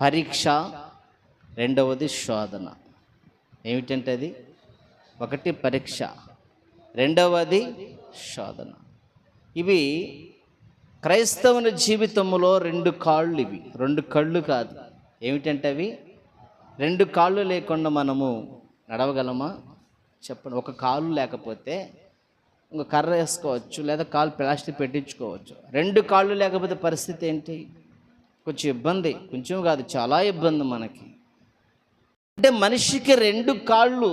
పరీక్ష రెండవది శోధన. ఏమిటంటే అది? ఒకటి పరీక్ష రెండవది శోధన. ఇవి క్రైస్తవుని జీవితంలో రెండు కాళ్ళు ఇవి. రెండు కళ్ళు కాదు. ఏమిటంటే అవి? రెండు కాళ్ళు లేకుండా మనము నడవగలమా? చెప్పండి. ఒక కాలు లేకపోతే ఇంకో కర్ర వేసుకోవచ్చు లేదా కాలు ప్లాస్టిక్ పెట్టించుకోవచ్చు. రెండు కాళ్ళు లేకపోతే పరిస్థితి ఏంటి? కొంచెం ఇబ్బంది. కొంచెం కాదు చాలా ఇబ్బంది మనకి. అంటే మనిషికి రెండు కాళ్ళు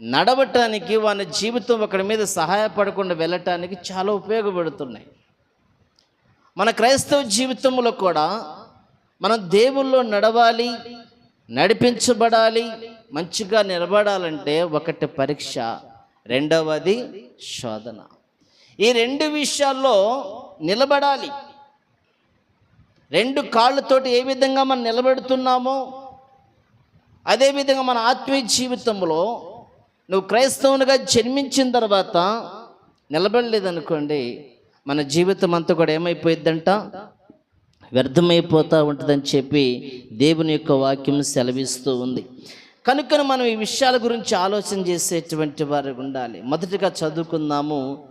నడవటానికి వాని జీవితం ఒకటి మీద సహాయపడకుండా వెళ్ళటానికి చాలా ఉపయోగపడుతున్నాయి. మన క్రైస్తవ జీవితంలో కూడా మనం దేవుల్లో నడవాలి నడిపించబడాలి మంచిగా నిలబడాలంటే ఒకటి పరీక్ష రెండవది శోధన. ఈ రెండు విషయాల్లో నిలబడాలి. రెండు కాళ్ళతోటి ఏ విధంగా మనం నిలబెడుతున్నామో అదేవిధంగా మన ఆత్మీయ జీవితంలో నువ్వు క్రైస్తవునిగా జన్మించిన తర్వాత నిలబడలేదనుకోండి మన జీవితం అంతా కూడా ఏమైపోయిద్దంట? వ్యర్థమైపోతూ ఉంటుందని చెప్పి దేవుని యొక్క వాక్యం సెలవిస్తూ ఉంది. కనుక మనం ఈ విషయాల గురించి ఆలోచన చేసేటువంటి వారు ఉండాలి. మొదటిగా చదువుకుందాము.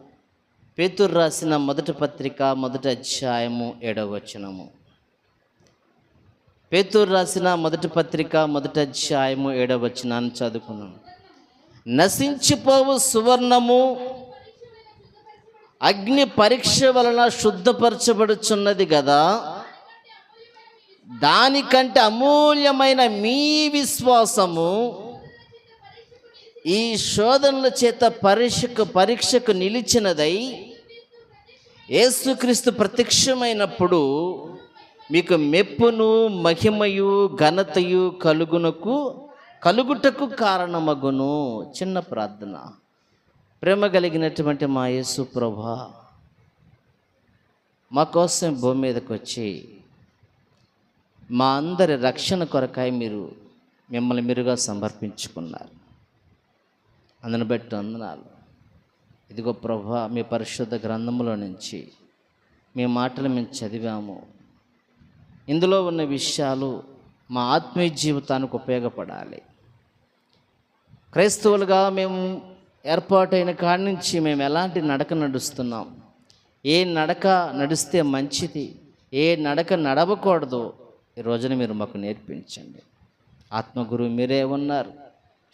పేతురు రాసిన మొదటి పత్రిక మొదటి అధ్యాయము ఏడవచనము పేతురు రాసిన మొదటి పత్రిక మొదటి అధ్యాయము ఏడవ వచనాన్ని చదువుకున్నాను. నశించిపోవు సువర్ణము అగ్ని పరీక్ష వలన శుద్ధపరచబడుచున్నది కదా దానికంటే అమూల్యమైన మీ విశ్వాసము ఈ శోధనల చేత పరీక్షకు పరీక్షకు నిలిచినదై యేసుక్రీస్తు ప్రత్యక్షమైనప్పుడు మీకు మెప్పును మహిమయు ఘనతయు కలుగునకు కలుగుటకు కారణమగును. చిన్న ప్రార్థన. ప్రేమ కలిగినటువంటి మా యేసు ప్రభా మా కోసం భూమి మీదకి వచ్చి మా అందరి రక్షణ కొరకాయ మీరు మిమ్మల్ని మీరుగా సమర్పించుకున్నారు. అందుని బట్టి వందనాలు. ఇదిగో ప్రభా మీ పరిశుద్ధ గ్రంథంలో నుంచి మీ మాటలు మేము చదివాము. ఇందులో ఉన్న విషయాలు మా ఆత్మీయ జీవితానికి ఉపయోగపడాలి. క్రైస్తవులుగా మేము ఏర్పాటైన కాడి నుంచి మేము ఎలాంటి నడక నడుస్తున్నాం? ఏ నడక నడిస్తే మంచిది? ఏ నడక నడవకూడదు? ఈ రోజున మీరు మాకు నేర్పించండి. ఆత్మగురువు మీరే ఉన్నారు.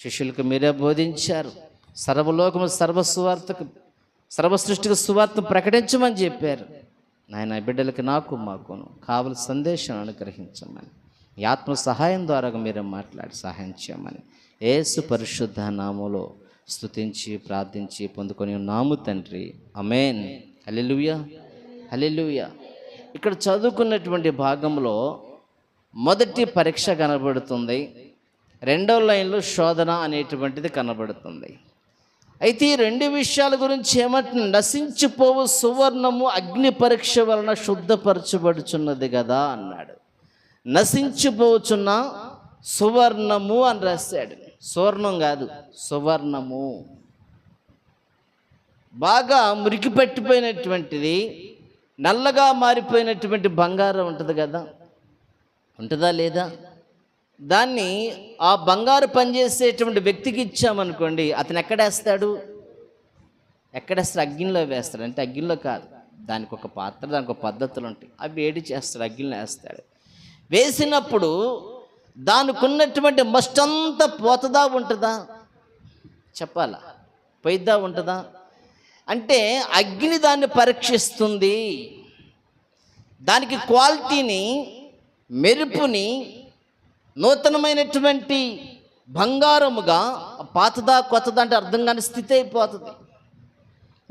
శిష్యులకు మీరే బోధించారు. సర్వలోకము సర్వసువార్తకు సర్వసృష్టికి సువార్త ప్రకటించమని చెప్పారు. నాయన బిడ్డలకి నాకు మాకును కావలసిన సందేశం అనుగ్రహించమని ఈ ఆత్మ సహాయం ద్వారా మీరు మాట్లాడి సహాయం చేయమని ఏసు పరిశుద్ధ నామలో స్తుతించి ప్రార్థించి పొందుకొని నాము తండ్రి. అమేన్ హల్లెలూయా. హల్లెలూయా. ఇక్కడ చదువుకున్నటువంటి భాగంలో మొదటి పరీక్ష కనబడుతుంది. రెండవ లైన్లో శోధన అనేటువంటిది కనబడుతుంది. అయితే ఈ రెండు విషయాల గురించి ఏమంటే నశించిపోవు సువర్ణము అగ్ని పరీక్ష వలన శుద్ధపరచబడుచున్నది కదా అన్నాడు. నశించిపోచున్న సువర్ణము అని రాశాడు. సువర్ణం కాదు సువర్ణము. బాగా మురికి పెట్టిపోయినటువంటిది నల్లగా మారిపోయినటువంటి బంగారం ఉంటుంది కదా. ఉంటుందా లేదా? దాన్ని ఆ బంగారు పనిచేసేటువంటి వ్యక్తికి ఇచ్చామనుకోండి అతను ఎక్కడేస్తాడు ఎక్కడేస్తాడు అగ్గిలో వేస్తాడు? అంటే అగ్గిలో కాదు. దానికి ఒక పాత్ర దానికి ఒక పద్ధతులు ఉంటాయి. అవి వేడి చేస్తాడు అగ్గిలో వేస్తాడు. వేసినప్పుడు దానికి ఉన్నటువంటి మస్ట్ అంతా పోతుందా ఉంటుందా? చెప్పాలా? పోయిద్దా ఉంటుందా? అంటే అగ్ని దాన్ని పరీక్షిస్తుంది. దానికి క్వాలిటీని మెరుపుని నూతనమైనటువంటి బంగారముగా పాతదా కొత్తదా అంటే అర్థం కాని స్థితి అయిపోతుంది.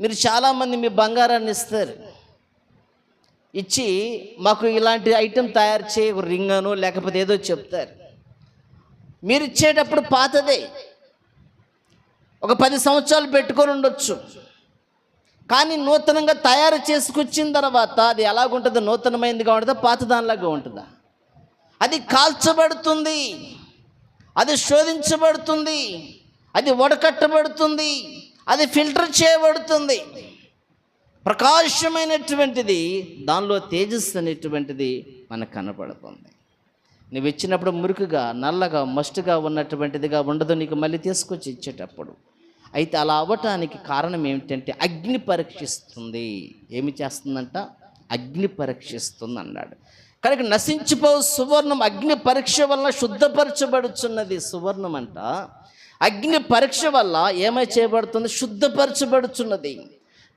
మీరు చాలామంది మీ బంగారాన్ని ఇస్తారు. ఇచ్చి మాకు ఇలాంటి ఐటెం తయారు చేయ రింగ్ అను లేకపోతే ఏదో చెప్తారు. మీరు ఇచ్చేటప్పుడు పాతదే. ఒక పది సంవత్సరాలు పెట్టుకొని ఉండొచ్చు. కానీ నూతనంగా తయారు చేసుకొచ్చిన తర్వాత అది ఎలాగుంటుందో నూతనమైనదిగా ఉంటుందా పాత దానిలాగా ఉంటుందా? అది కాల్చబడుతుంది అది శోధించబడుతుంది అది వడకట్టబడుతుంది అది ఫిల్టర్ చేయబడుతుంది. ప్రకాశమైనటువంటిది దానిలో తేజస్సు అనేటువంటిది మనకు కనపడుతుంది. నువ్వు ఇచ్చినప్పుడు మురుకుగా నల్లగా మస్టుగా ఉన్నటువంటిదిగా ఉండదు నీకు మళ్ళీ తీసుకొచ్చి ఇచ్చేటప్పుడు. అయితే అలా అవ్వటానికి కారణం ఏమిటంటే అగ్ని పరీక్షిస్తుంది. ఏమి చేస్తుందంట? అగ్ని పరీక్షిస్తుంది అన్నాడు కనుక నశించిపో సువర్ణం అగ్ని పరీక్ష వల్ల శుద్ధపరచబడుచున్నది. సువర్ణం అంట. అగ్ని పరీక్ష వల్ల ఏమై చేయబడుతుంది? శుద్ధపరచబడుచున్నది.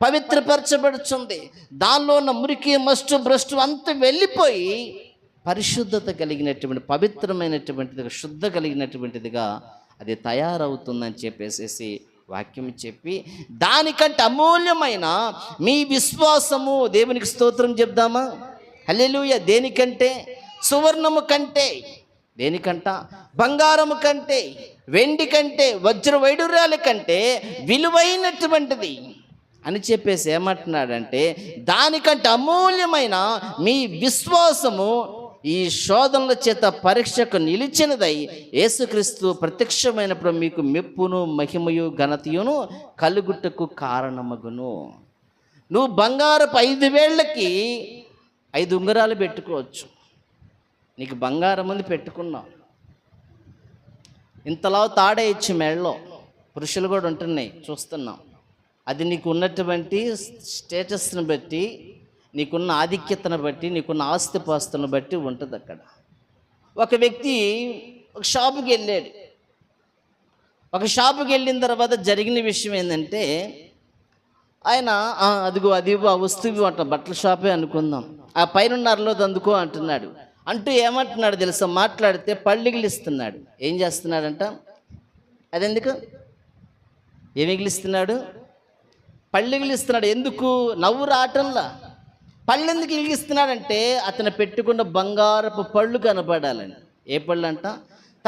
పవిత్రపరచబడుచుంది. దానిలో ఉన్న మురికి మస్టు భ్రష్టు అంతా వెళ్ళిపోయి పరిశుద్ధత కలిగినటువంటి పవిత్రమైనటువంటిదిగా శుద్ధ కలిగినటువంటిదిగా అది తయారవుతుందని చెప్పేసేసి వాక్యం చెప్పి దానికంటే అమూల్యమైన మీ విశ్వాసము దేవునికి స్తోత్రం చెప్దామా? హలెలుయ దేనికంటే? సువర్ణము కంటే. దేనికంట? బంగారము కంటే. వెండి కంటే. వజ్ర వైడూర్యాల కంటే విలువైనటువంటిది. అని చెప్పేసి ఏమంటున్నాడంటే దానికంటే అమూల్యమైన మీ విశ్వాసము ఈ శోధనల చేత పరీక్షకు నిలిచినదై యేసుక్రీస్తు ప్రత్యక్షమైనప్పుడు మీకు మెప్పును మహిమయు ఘనతయును కలుగుటకు కారణమగును. నువ్వు బంగారపు ఐదు వేళ్ళకి ఐదు ఉంగరాలు పెట్టుకోవచ్చు. నీకు బంగారం ఉంది పెట్టుకున్నావు. ఇంతలా తాడే ఇచ్చి మెడలో. పురుషులు కూడా ఉంటున్నాయి చూస్తున్నాం. అది నీకు ఉన్నటువంటి స్టేటస్ని బట్టి నీకున్న ఆధిక్యతను బట్టి నీకున్న ఆస్తిపాస్తులను బట్టి ఉంటుంది అక్కడ. ఒక వ్యక్తి ఒక షాపుకి వెళ్ళాడు ఒక షాపుకి వెళ్ళిన తర్వాత జరిగిన విషయం ఏంటంటే ఆయన అదిగో అది ఆ వస్తువు అంట బట్టల షాపే అనుకుందాం. ఆ పైన అందుకో అంటున్నాడు. అంటూ ఏమంటున్నాడు తెలుసా? మాట్లాడితే పళ్ళిగిలిస్తున్నాడు ఏం చేస్తున్నాడంట? అదెందుకు? ఏమి ఇగిలిస్తున్నాడు పళ్ళు ఇగిలిస్తున్నాడు ఎందుకు? నవ్వు రావటంలా. పళ్ళు ఎందుకు అతను పెట్టుకున్న బంగారపు పళ్ళు కనపడాలని ఏ పళ్ళు అంట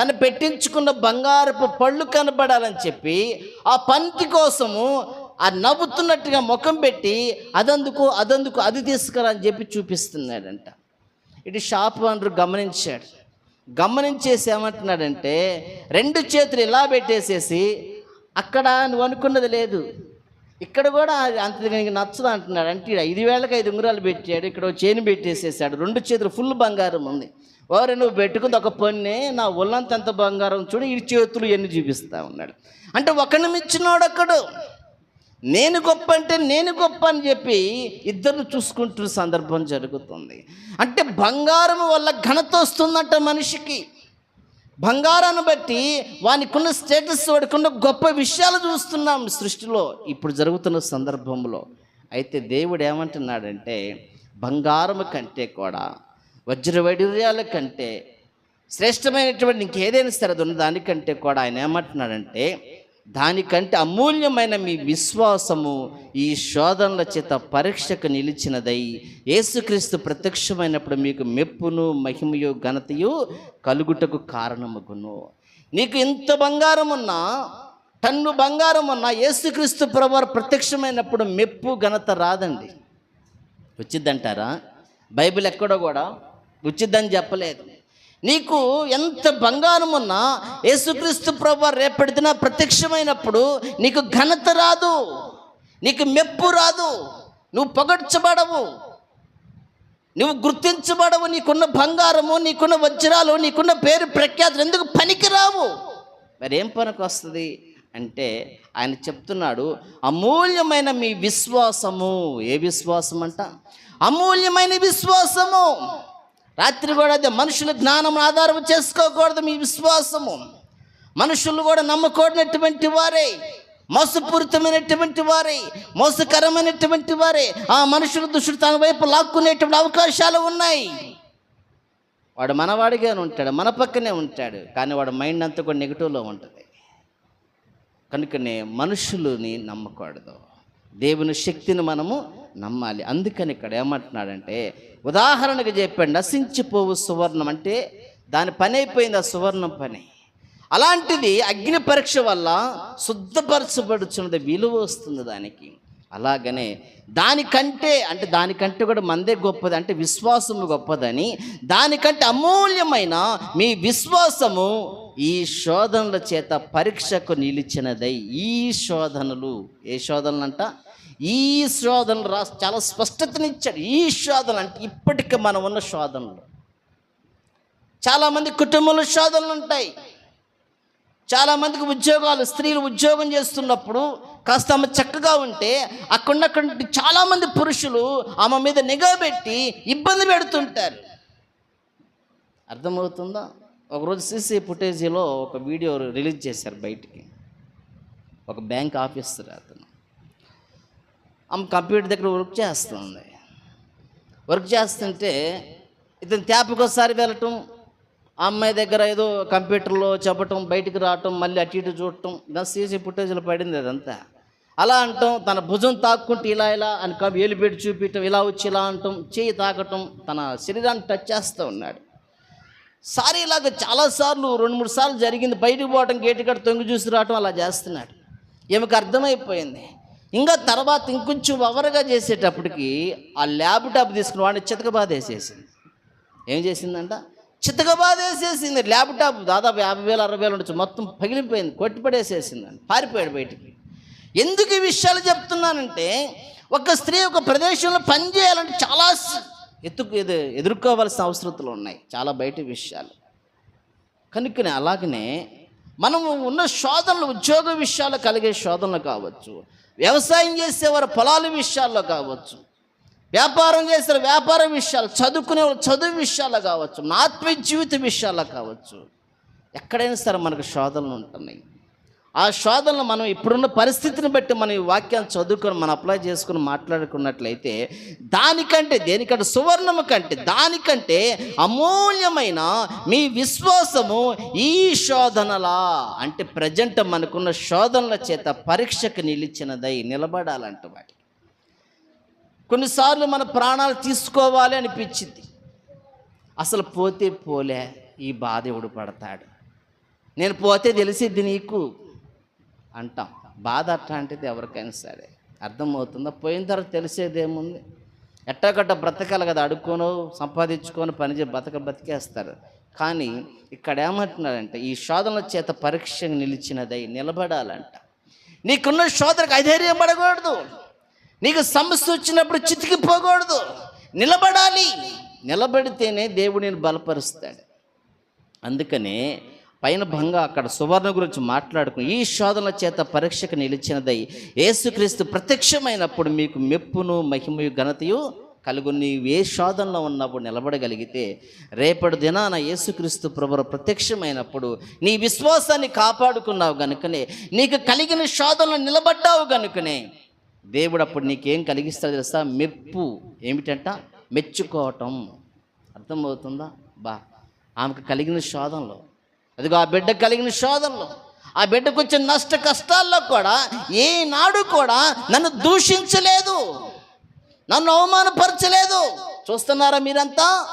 తను పెట్టించుకున్న బంగారపు పళ్ళు కనపడాలని చెప్పి ఆ పంక్తి కోసము ఆ నవ్వుతున్నట్టుగా ముఖం పెట్టి అదందుకు అదందుకు అది తీసుకురా అని చెప్పి చూపిస్తున్నాడంట. ఇటు షాప్ ఓనర్ గమనించాడు. గమనించేసి ఏమంటున్నాడంటే రెండు చేతులు ఇలా పెట్టేసేసి అక్కడ నువ్వు అనుకున్నది లేదు. ఇక్కడ కూడా అంత నచ్చదు అంటున్నాడు. అంటే ఐదు వేలకు ఐదు ఉంగరాలు పెట్టాడు. ఇక్కడ చేను పెట్టేసేసాడు. రెండు చేతులు ఫుల్ బంగారం ఉంది. ఓరే నువ్వు పెట్టుకుంది ఒక పొన్నే నా ఒళ్ళంత ఎంత బంగారం? చూడు ఈ చేతులు ఎన్ని చూపిస్తా ఉన్నాడు అంటే ఒకరిని మిచ్చినోడక్కడు నేను గొప్ప అంటే నేను గొప్ప అని చెప్పి ఇద్దరు చూసుకుంటున్న సందర్భం జరుగుతుంది. అంటే బంగారం వల్ల ఘనత వస్తుందంట మనిషికి. బంగారాన్ని బట్టి వానికున్న స్టేటస్ వాడికున్న గొప్ప విషయాలు చూస్తున్నాం సృష్టిలో. ఇప్పుడు జరుగుతున్న సందర్భంలో అయితే దేవుడు ఏమంటున్నాడంటే బంగారం కంటే కూడా వజ్రవైడూర్యాల కంటే శ్రేష్టమైనటువంటి ఇంకేదైనా సరే దానికంటే కూడా ఆయన ఏమంటున్నాడంటే దానికంటే అమూల్యమైన మీ విశ్వాసము ఈ శోధనల చేత పరీక్షకు నిలిచినదై యేసుక్రీస్తు ప్రత్యక్షమైనప్పుడు మీకు మెప్పును మహిమయు ఘనతయు కలుగుటకు కారణమగును. నీకు ఇంత బంగారం ఉన్నా టన్ను బంగారం ఉన్నా యేసుక్రీస్తు ప్రభు ప్రత్యక్షమైనప్పుడు మెప్పు ఘనత రాదండి. వచ్చిద్దంటారా బైబిల్ ఎక్కడో కూడా ఉచిద్దని చెప్పలేదు. నీకు ఎంత బంగారం ఉన్నా యేసుక్రీస్తు ప్రభు రేపటిదిన ప్రత్యక్షమైనప్పుడు నీకు ఘనత రాదు నీకు మెప్పు రాదు నువ్వు పొగడ్చబడవు నువ్వు గుర్తించబడవు నీకున్న బంగారము నీకున్న వజ్రాలు నీకున్న పేరు ప్రఖ్యాతులు ఎందుకు పనికిరావు? మరి ఏం పనికి వస్తుంది అంటే ఆయన చెప్తున్నాడు అమూల్యమైన మీ విశ్వాసము. ఏ విశ్వాసం అంట అమూల్యమైన విశ్వాసము. రాత్రి కూడా అదే మనుషుల జ్ఞానం ఆధారం చేసుకోకూడదు మీ విశ్వాసము. మనుషులు కూడా నమ్మకూడనటువంటి వారే మోసపూరితమైనటువంటి వారే మోసకరమైనటువంటి వారే. ఆ మనుషుల దృష్టి తన వైపు లాక్కునేటువంటి అవకాశాలు ఉన్నాయి. వాడు మనవాడిగానే ఉంటాడు మన పక్కనే ఉంటాడు కానీ వాడు మైండ్ అంతా కూడా నెగిటివ్లో ఉంటుంది. కనుకనే మనుషులని నమ్మకూడదు. దేవుని శక్తిని మనము నమ్మాలి. అందుకని ఇక్కడ ఏమంటున్నాడంటే ఉదాహరణకు చెప్పండి నశించిపోవు సువర్ణం అంటే దాని పని అయిపోయింది ఆ సువర్ణం పని. అలాంటిది అగ్ని పరీక్ష వల్ల శుద్ధపరచబడుచున్నది విలువ వస్తుంది దానికి. అలాగనే దానికంటే అంటే దానికంటే కూడా మందే గొప్పది అంటే విశ్వాసము గొప్పదని దానికంటే అమూల్యమైన మీ విశ్వాసము ఈ శోధనల చేత పరీక్షకు నిలిచినదై. ఈ శోధనలు ఏ శోధనలు అంట ఈ శోధనలు రా చాలా స్పష్టతనిచ్చాడు ఈ శోధన అంటే ఇప్పటికి మనం ఉన్న శోధనలు. చాలామంది కుటుంబంలో శోధనలు ఉంటాయి. చాలామందికి ఉద్యోగాలు స్త్రీలు ఉద్యోగం చేస్తున్నప్పుడు కాస్త ఆమె చక్కగా ఉంటే అక్కడున్నటువంటి చాలామంది పురుషులు ఆమె మీద నిఘా పెట్టి ఇబ్బంది పెడుతుంటారు. అర్థమవుతుందా? ఒకరోజు సీసీ ఫుటేజీలో ఒక వీడియో రిలీజ్ చేశారు బయటికి. ఒక బ్యాంక్ ఆఫీసర్ అతను. ఆమె కంప్యూటర్ దగ్గర వర్క్ చేస్తుంది. వర్క్ చేస్తుంటే ఇతను తేపకొకసారి వెళ్ళటం ఆ అమ్మాయి దగ్గర ఏదో కంప్యూటర్లో చెప్పటం బయటికి రావటం మళ్ళీ అటు ఇటు చూడటం ఇదంతా సీసీ ఫుటేజ్లో పడింది అదంతా. అలా అంటాం తన భుజం తాక్కుంటే ఇలా ఇలా అని కబ్ ఏలు పెట్టి చూపించటం ఇలా వచ్చి ఇలా అంటాం చేయి తాకటం తన శరీరాన్ని టచ్ చేస్తూ ఉన్నాడు. సారీ ఇలాగ చాలాసార్లు రెండు మూడు సార్లు జరిగింది. బయటకు పోవటం గేటు కట్ట తొంగి చూసి రావటం అలా చేస్తున్నాడు. ఈమెకు అర్థమైపోయింది. ఇంకా తర్వాత ఇంకొంచెం ఓవర్గా చేసేటప్పటికి ఆ ల్యాప్టాప్ తీసుకుని వాడిని చితకబాదేసేసింది ఏం చేసిందంట? చితకబాదేసేసింది ల్యాప్టాప్ దాదాపు యాభై వేలు అరవై వేలు ఉండొచ్చు. మొత్తం పగిలిపోయింది కొట్టిపడేసేసిందండి పారిపోయాడు బయటికి. ఎందుకు ఈ విషయాలు చెప్తున్నానంటే ఒక స్త్రీ ఒక ప్రదేశంలో పని చేయాలంటే చాలా ఎత్తుకు ఎదు ఎదుర్కోవాల్సిన అవసరతలు ఉన్నాయి చాలా బయట విషయాలు. కనుకనే అలాగనే మనము ఉన్న శోధనలు ఉద్యోగ విషయాలు కలిగే శోధనలు కావచ్చు వ్యవసాయం చేసేవారు పొలాల విషయాల్లో కావచ్చు వ్యాపారం చేసే వ్యాపార విషయాలు చదువుకునే వాళ్ళు చదువు విషయాల్లో కావచ్చు నా ఆత్మీయ జీవిత విషయాల్లో కావచ్చు ఎక్కడైనా సరే మనకు శోధనలు ఉంటున్నాయి. ఆ శోధనలు మనం ఇప్పుడున్న పరిస్థితిని బట్టి మనం ఈ వాక్యాన్ని చదువుకొని మనం అప్లై చేసుకుని మాట్లాడుకున్నట్లయితే దానికంటే దేనికంటే సువర్ణము కంటే దానికంటే అమూల్యమైన మీ విశ్వాసము ఈ శోధనలా అంటే ప్రజెంట్ మనకున్న శోధనల చేత పరీక్షకు నిలిచినదై నిలబడాలంట వాటి. కొన్నిసార్లు మన ప్రాణాలు తీసుకోవాలి అనిపించింది. అసలు పోతే పోలే ఈ బాధ ఎవడు పడతాడు? నేను పోతే తెలిసిద్ది నీకు. అంటాం. బాధ అట్లాంటిది ఎవరికైనా సరే. అర్థమవుతుందా? పోయిన తర్వాత తెలిసేదేముంది? ఎట్టగట్ట బ్రతకాలి కదా అడుక్కోను సంపాదించుకొని పనిచేసి బ్రతక బ్రతికేస్తారు కానీ ఇక్కడ ఏమంటున్నారంటే ఈ శోధనల చేత పరీక్ష నిలిచినదై నిలబడాలంట. నీకున్న శోధనకు అధైర్యం పడకూడదు. నీకు సమస్య వచ్చినప్పుడు చితికిపోకూడదు. నిలబడాలి. నిలబడితేనే దేవుడిని బలపరుస్తాడు. అందుకనే పైన భంగ అక్కడ సువర్ణ గురించి మాట్లాడుకుని ఈ శోధనల చేత పరీక్షకు నిలిచినదై యేసుక్రీస్తు ప్రత్యక్షమైనప్పుడు మీకు మెప్పును మహిమయు ఘనతయు కలుగు. నీవు ఏ శోధనలో ఉన్నప్పుడు నిలబడగలిగితే రేపటి దినాన యేసుక్రీస్తు ప్రభుర ప్రత్యక్షమైనప్పుడు నీ విశ్వాసాన్ని కాపాడుకున్నావు గనుకనే నీకు కలిగిన శోధనలో నిలబడ్డావు గనుకనే దేవుడు అప్పుడు నీకేం కలిగిస్తాడు తెలుసా? మెప్పు. ఏమిటంట? మెచ్చుకోవటం. అర్థమవుతుందా? బా. ఆమెకు కలిగిన శోధనలో అదిగో ఆ బిడ్డ కలిగిన శోధనలు. ఆ బిడ్డకు వచ్చిన నష్ట కష్టాల్లో కూడా ఏనాడు కూడా నన్ను దూషించలేదు. నన్ను అవమానపరచలేదు. చూస్తున్నారా మీరంతా?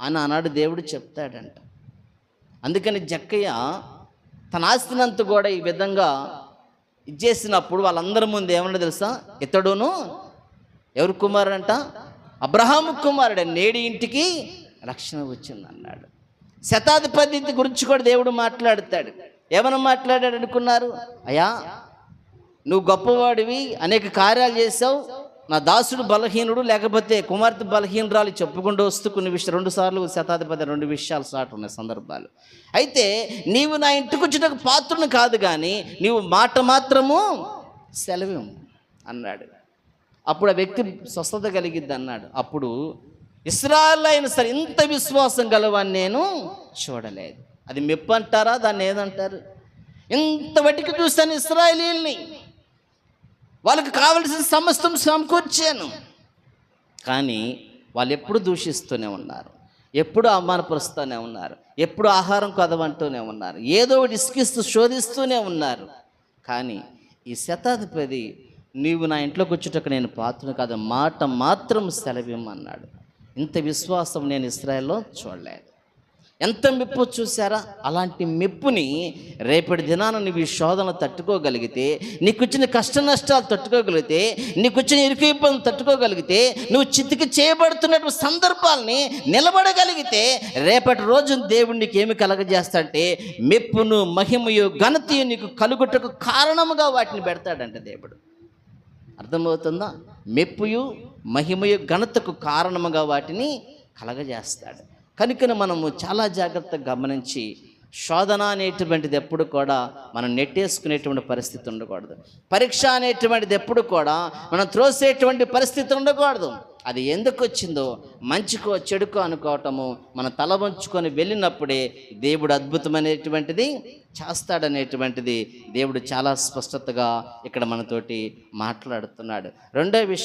అని ఆనాడు దేవుడు చెప్తాడంట. అందుకని జక్కయ్య తన ఆస్తినంతా కూడా ఈ విధంగా ఇచ్చేసినప్పుడు వాళ్ళందరి ముందు ఏమన్నా తెలుసా? ఇతడును ఎవరు కుమారుడంట? అబ్రహాము కుమారుడు నేడి ఇంటికి రక్షణ వచ్చింది అన్నాడు శతాధిపతి గురించి కూడా దేవుడు మాట్లాడతాడు. ఏమని మాట్లాడాడు అనుకున్నారు? అయ్యా నువ్వు గొప్పవాడివి అనేక కార్యాలు చేసావు నా దాసుడు బలహీనుడు లేకపోతే కుమార్తె బలహీనరాలు చెప్పుకుంటూ వస్తూ కొన్ని విషయాలు రెండు సార్లు శతాధిపతి రెండు విషయాలు సాటు ఉన్నాయి సందర్భాలు. అయితే నీవు నా ఇంటికి వచ్చిన పాత్రను కాదు కానీ నీవు మాట మాత్రము సెలవు అన్నాడు. అప్పుడు ఆ వ్యక్తి స్వస్థత కలిగిద్ది అన్నాడు అప్పుడు ఇస్రాయల్ అయిన సరే ఇంత విశ్వాసం గలవాన్ని నేను చూడలేదు. అది మెప్పు అంటారా దాన్ని ఏదంటారు? ఇంత వటికి చూశాను ఇస్రాయలీల్ని. వాళ్ళకి కావలసిన సమస్తం సమకూర్చాను. కానీ వాళ్ళు ఎప్పుడు దూషిస్తూనే ఉన్నారు. ఎప్పుడు అవమానపరుస్తూనే ఉన్నారు. ఎప్పుడు ఆహారం కదవంటూనే ఉన్నారు. ఏదో ఒకటి ఇసుకిస్తూ శోధిస్తూనే ఉన్నారు. కానీ ఈ శతాధిపతి నీవు నా ఇంట్లోకి వచ్చుటకు నేను పాత్రను కాదు మాట మాత్రం సెలవిమ్మన్నాడు. ఇంత విశ్వాసం నేను ఇస్రాయల్లో చూడలేదు. ఎంత మెప్పు చూసారా అలాంటి మెప్పుని రేపటి దినాన నువ్వు ఈ శోధన తట్టుకోగలిగితే నీకు వచ్చిన కష్ట నష్టాలు తట్టుకోగలిగితే నీకు వచ్చిన ఇరుకు ఇబ్బందులు తట్టుకోగలిగితే నువ్వు చితికి చేయబడుతున్నటువంటి సందర్భాల్ని నిలబడగలిగితే రేపటి రోజు దేవుడు నీకు ఏమి కలగజేస్తాడంటే మెప్పును మహిమయు ఘనతయు నీకు కలుగుటకు కారణముగా వాటిని పెడతాడంట దేవుడు. అర్థమవుతుందా? మెప్పుయు మహిమయు ఘనతకు కారణముగా వాటిని కలగజేస్తాడు. కనుక మనము చాలా జాగ్రత్తగా గమనించి శోధన అనేటువంటిది ఎప్పుడు కూడా మనం నెట్టేసుకునేటువంటి పరిస్థితి ఉండకూడదు. పరీక్ష అనేటువంటిది ఎప్పుడు కూడా మనం త్రోసేటువంటి పరిస్థితి ఉండకూడదు. అది ఎందుకు వచ్చిందో మంచికో చెడుకో అనుకోవటము మనం తల వంచుకొని వెళ్ళినప్పుడే దేవుడు అద్భుతమైనటువంటిది చేస్తాడనేటువంటిది దేవుడు చాలా స్పష్టతగా ఇక్కడ మనతోటి మాట్లాడుతున్నాడు. రెండో విషయం